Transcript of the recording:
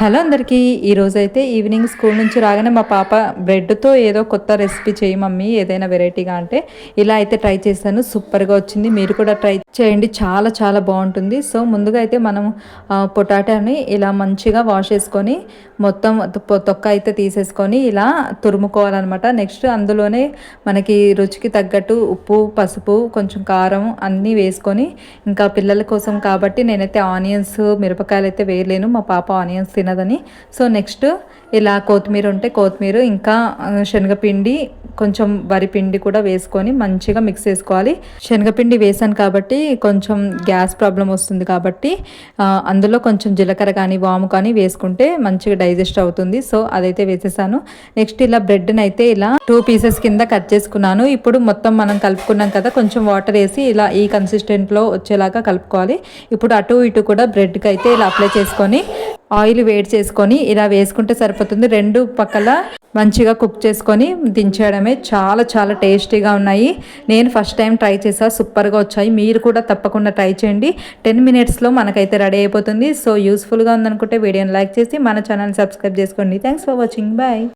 Hello అందరికీ ఈరోజు అయితే ఈవినింగ్ స్కూల్ నుంచి రాగానే మా పాప బ్రెడ్తో ఏదో కొత్త రెసిపీ చేయి మమ్మీ ఏదైనా వెరైటీగా అంటే ఇలా అయితే ట్రై చేశాను. సూపర్గా వచ్చింది. మీరు కూడా ట్రై చేయండి. చాలా చాలా బాగుంటుంది. సో ముందుగా అయితే మనం పొటాటోని ఇలా మంచిగా వాష్ చేసుకొని మొత్తం తొక్క అయితే తీసేసుకొని ఇలా తురుముకోవాలన్నమాట. నెక్స్ట్ అందులోనే మనకి రుచికి తగ్గట్టు ఉప్పు పసుపు కొంచెం కారం అన్నీ వేసుకొని ఇంకా పిల్లల కోసం కాబట్టి నేనైతే ఆనియన్స్ మిరపకాయలు అయితే వేయలేను. మా పాప ఆనియన్స్ తినదని సో నెక్స్ట్ ఇలా కొత్తిమీర ఉంటే కొత్తిమీర ఇంకా శనగపిండి కొంచెం వరి పిండి కూడా వేసుకొని మంచిగా మిక్స్ చేసుకోవాలి. శనగపిండి వేసాను కాబట్టి కొంచెం గ్యాస్ ప్రాబ్లం వస్తుంది కాబట్టి అందులో కొంచెం జీలకర్ర కానీ వాము కానీ వేసుకుంటే మంచిగా డైజెస్ట్ అవుతుంది. సో అదైతే వేసేసాను. నెక్స్ట్ ఇలా బ్రెడ్ని అయితే ఇలా టూ పీసెస్ కింద కట్ చేసుకున్నాను. ఇప్పుడు మొత్తం మనం కలుపుకున్నాం కదా కొంచెం వాటర్ వేసి ఇలా ఈ కన్సిస్టెంట్లో వచ్చేలాగా కలుపుకోవాలి. ఇప్పుడు అటు ఇటు కూడా బ్రెడ్కి అయితే ఇలా అప్లై చేసుకొని ఆయిల్ వేడి చేసుకొని ఇలా వేసుకుంటే సరిపోతుంది. రెండు పక్కల మంచిగా కుక్ చేసుకొని దించేయడమే చాలా చాలా టేస్టీగా ఉన్నాయి. నేను ఫస్ట్ టైం ట్రై చేసా. సూపర్గా వచ్చాయి. మీరు కూడా తప్పకుండా ట్రై చేయండి. టెన్ మినిట్స్లో మనకైతే రెడీ అయిపోతుంది. సో యూస్ఫుల్గా ఉందనుకుంటే వీడియోని లైక్ చేసి మన ఛానల్ సబ్స్క్రైబ్ చేసుకోండి. Thanks for watching. బాయ్.